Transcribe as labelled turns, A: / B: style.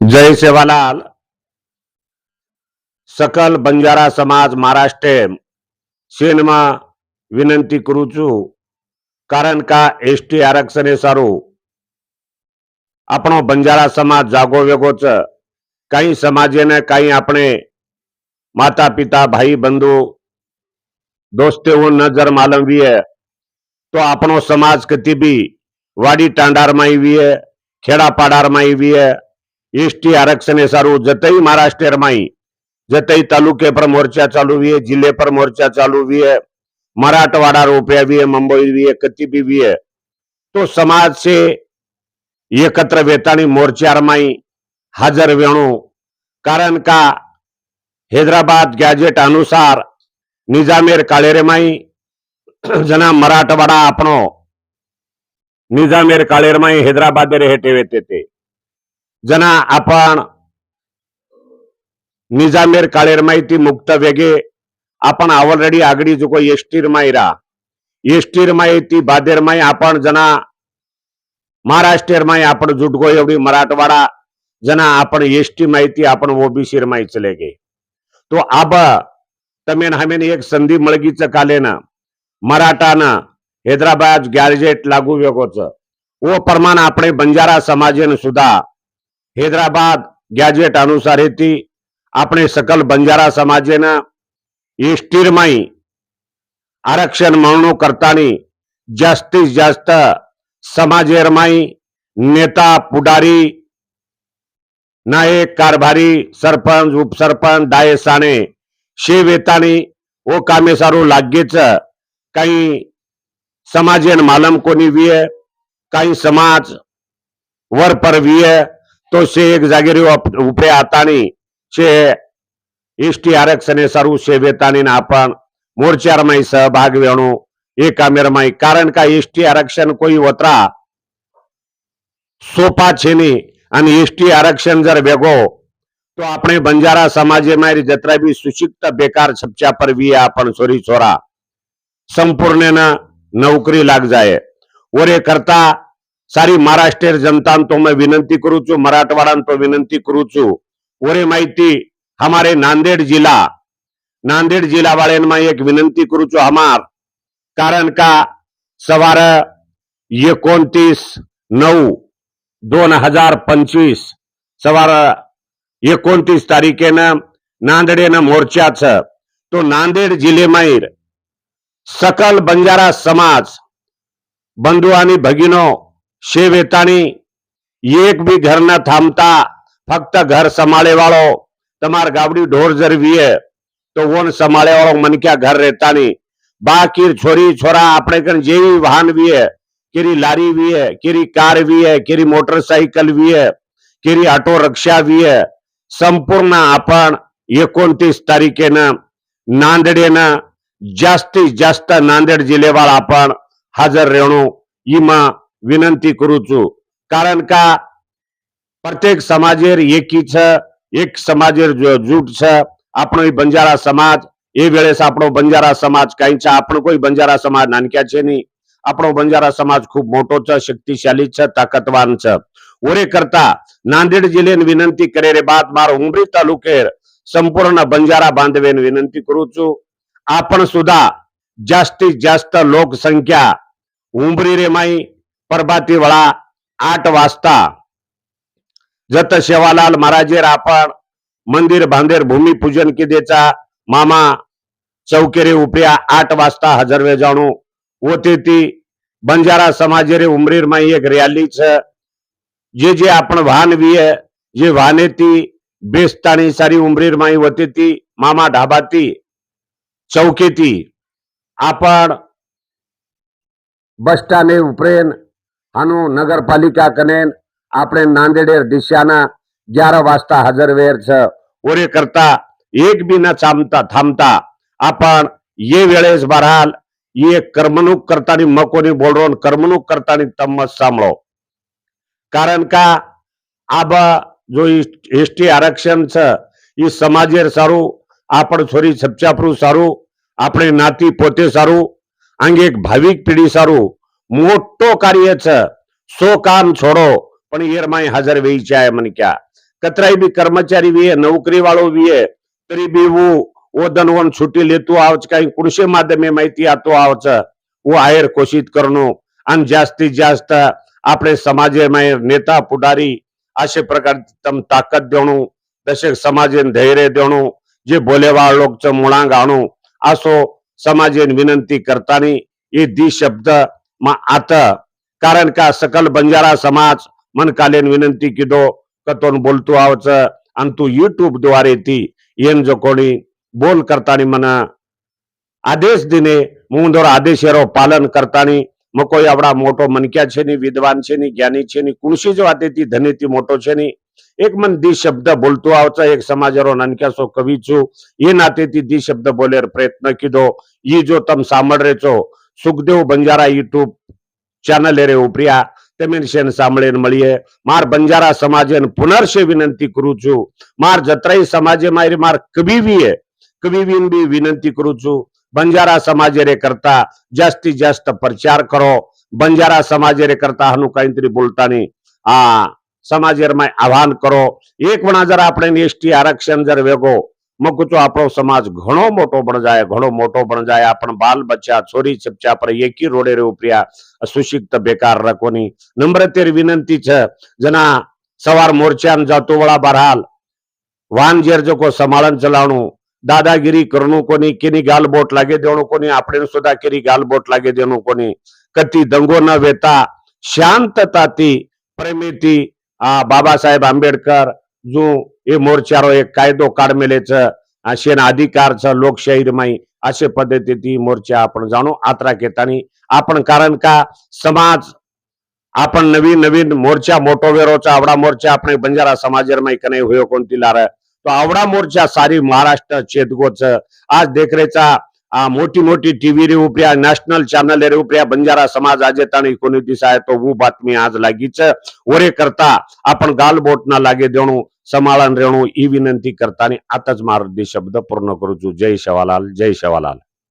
A: જય સેવાલાલ. સકલ બંજારા સમાજ મહારાષ્ટ્ર સેનમાં વિનંતી કરું છું. કારણ કે એસટી આરક્ષણે સારું આપણો બંજારા સમાજ જાગો વેગો છે. કઈ સમાજેને કઈ આપણે માતા પિતા, ભાઈ બંધુ દોસ્તેઓ નજર માલવીએ, તો આપણો સમાજ કતી બી વાડી ટાંડારમાં આવીએ, ખેડાપાડારમાં આવીએ એસટી આરક્ષણે સારું જતઈ મહારાષ્ટ્રમાં જતઈ તાલુકે પર મોરચા ચાલુવીએ જિલ્લે પર મોરચા ચાલુવીએ મરાઠવાડા રોપ્યાવીએ મુંબઈવીએ કતિપીવીએ તો સમાજ છે એકત્ર વેતાણી મોરચારમાં હાજર વેણું કારણ કે હૈદરાબાદ ગેજેટ અનુસાર નિઝામેર કાળેરેમાં જના મરાઠવાડા આપણો નિઝામેર કાળેરમાં હૈદરાબાદ રહેટેવે તે जना आपण निजामेर काळेर माहिती मुक्त वेगे. आपण ऑलरेडी आगडी जुको एसटीरमाई रा. माहिती बादेर बादेरमाई आपण जना माय आपण जुटगो एवढी मराठवाडा. जना आपण एसटी माहिती आपण ओबीसी माई चले गे तो आब तमेन हमेन एक संधी मळगीच कालेन. मराठान हैदराबाद गॅजेट लागू वेगोच. ओ प्रमाण आपण बंजारा समाजेन सुद्धा हैदराबाद गैजएट अनुसार हेती आपणे सकल बंजारा समाज न आरक्षण म्हणणू करतानी जास्ती जास्त समाजेर नेता पुडारी नायक कारभारी सरपंच उपसरपंच सरपंच दाये साने शेवेताणी वो कामे सारू लागेच कई समाजे न मालम कोणी विये काई समाज वर पर वीय તો છે એક જાગીરીઓ ઉપરે આતાની છે એસટી આરક્ષણે સર્વ છે વેતાની આપણ મોરચારમાં સહભાગ વેણો એ કામેરમાં કારણ કે એસટી આરક્ષण કોઈ વતરા સોપા છે નહીં અને એસટી આરક્ષण જર ભેગો તો આપણે બંજારા સમાજમાં જતરા બી સુશિક્ત બેકાર છપચા પર વી આપણ છોરી છોરા સંપૂર્ણ નોકરી લાગ જાય ઓરે કરતા સારી મહારાષ્ટ્ર જનતાને તો મેં વિનંતી કરું છું મરાઠવાડાને તો વિનંતી કરું છું ઓરે માહિતી हमारे नांदेड जिला नांदेड जिला वाळ्यांना एक विनंती करू છું हमार कारण का सवार एकोणतीस नऊ दोन हजार पंचवीस सवार एकोणतीस तारीखेनं नांदेडेनं मोर्चाचं तो नांदेड जिल्हेमाहीर सकल बंजारा समाज बंधू आणि भगिनो शेवेतानी एक बी घर न थांबता फक्त घर संभाळे वाळो તમાર ગાવડી ઢોર જર વીએ તો ઓન સંભાળે વાળો મનક્યા ઘર રહેતાની બાકી છોરી છોરા આપણે કન જેવી વાહન વીએ કેરી લારી વીએ કેરી કાર વીએ કેરી मोटरसायकल वीए केरी ऑटो रिक्षा वीए संपूर्ण आपण एकोणतीस तारखेनं नांदेडेनं जास्तीत जास्त नांदेड जिल्ह्यावाळ आपण हजर રહેણું ઈમાં વિનંતી કરું છું કારણ का प्रत्येक समाजेर एकी छ એક સમાજેર જો જૂટ છે આપણો ઈ બંજારા સમાજ એ વેળેસ આપણો બંજારા સમાજ કાંઈ છે આપણો કોઈ બંજારા સમાજ નાનક્યા છે નહીં આપણો બંજારા સમાજ ખૂબ મોટો છે શક્તિશાળી છે તાકતવાન છે ઓરે કરતા નાંદેડ જિલ્લાને વિનંતી કરે રે બાદ મારો ઉમરી તાલુકે સંપૂર્ણ બંજારા બાંધવેને વિનંતી કરું છું आपण सुद्धा जास्तीत जास्त लोकसंख्या उंबरी रे माई परबाती वळा आठ वाजता. जत शेवालाल महाराजेर आपण मंदिर बांधेर भूमिपूजन किदेचा मामा चौकेरे उपया आठ वाजता हजर वे जाणू. होते ती बंजारा समाजेरे उमरीर माई एक रॅली छ. जे जे आपण वाहन विये जे वाहने ती बेस्तानी सारी उमरीर माई होते ती मामा ढाबाती चौकेती. आपण बस उपरेन हानू नगरपालिका कनेन આપણે નાંદેડેર દિશાના ગ્યાર વાજતા હજર વેર છે ઓરે કરતા એક બી ન ચામતા થાંબતા आपण ये वेळेस बराल ये कर्मणूक करतानी मकोनी बोलरो न कर्मणूक करतानी तम्मत सांभळो कारण का આબ જો એસટી આરક્ષણ છે એ સમાજેર સારું આપણ છોરી છપચાપરું સારું આપણે નાતી પોતે સારું અંગે એક ભાવિક પેઢી સારું મોટો કાર્ય છે સો કામ છોડો પણ એરમાં હાજર વેચાય મને ક્યાં કતરાઈ બી કર્મચારી વીએ નોકરી વાળો વીએ તરી બી હું ઓદન ઓન છૂટી લેતું આવચ કઈ કૃષि માધ્યમે માહિતી આતો આવચ હું આયર કોશિત કરનો आणि जास्तीत जास्त आपले समाजे नेता पुढारी अशा प्रकारची तम ताकद देणं तसे समाजेन धैर्य देणं जे बोलेवाळ लोकचं मुळांग आणू असो समाजेन विनंती करताना हे दी शब्द मग आता कारण का सकल बंजारा समाज मनकालीन विनंती किदो कतोन बोलतो आवच आणि तू युट्यूबद्वारे ती येन जो कोणी बोल करतानी मना आदेश दिने मुंदोर आदेशेरो पालन करतानी मको एवढा मोठो मनक्या छे नी विद्वान छे नी ज्ञानी छे नी कुणशी जो आते ती धने ती मोठो छे नी एक मन दि शब्द बोलतो आवचा एक समाज रो ननक्या सो कवी छू ये नाते ती दि शब्द बोलेर प्रयत्न किदो ये जो तम सामडरेचो સુખદેવ બંજારા યુટ્યુબ ચેનલે રે ઉપર્યા તેમને છે સાંભળીને મળીએ. માર બંજારા સમાજે પુનર્શે વિનંતી કરું છું. માર જતરાઈ સમાજે મારી, માર કબીવીએ, કબીવીને બી વિનંતી કરું છું. બંજારા સમાજે રે કરતા જાસ્તી જાસ્ત પ્રચાર કરો. બંજારા સમાજે રે કરતા હનુ કઈ બોલતા નહીં. આ સમાજેરમાં આહવાન કરો. એક વણા જરા આપણે એસટી આરક્ષણ જર વેગો. મકુ તો આપણો સમાજ ઘણો મોટો બણ જાય ઘણો મોટો બણ જાય આપણ બાલ બચ્ચા છોરી ચપચા પર એકી રોડે રે ઉપર્યા અસુશિક્ત બેકાર રકોની નમ્રતેર વિનંતી છે જના સવાર મોરચાન જતો વળા બરહાલ વાન જેર જો કો સંભાળન ચલાવણું દાદાગીરી કરનું કોની કેની ગાલ બોટ લાગે દેણું કોની આપણે સુધા કેરી ગાલ બોટ લાગે દેણું કોની કતી દંગો ન વેતા શાંતતાથી પ્રેમીથી આ બાબા સાહેબ આંબેડકર જો हे मोर्चारो एक कायदो काढमेलेच शेण अधिकारचं लोकशाहीरमाई असे पद्धती ती मोर्चा आपण जाणू आत्रा केतानी आपण कारण का समाज आपण नवीन नवीन मोर्चा मोटो वेरोचा आवडा मोर्चा आपण बंजारा समाजरमाई कने होय कोणती लार? तो आवडा मोर्चा सारी महाराष्ट्र छेदगोच आज देखरेचा आ मोठी મોટી ટીવી रे ઉપર્યા નેશનલ ચેનલ रे ઉપર્યા बंजारा समाज आज તાણી કોની तो તો હું आज આજ લાગી છે ઓરે કરતા આપણ ગાલબોટ ના लागे દેણું સમાળન રેણું એ વિનંતી કરતાની આત જ મારો શબ્દ પૂર્ણ કરું છું. જય શવાલાલ જય શવાલાલ.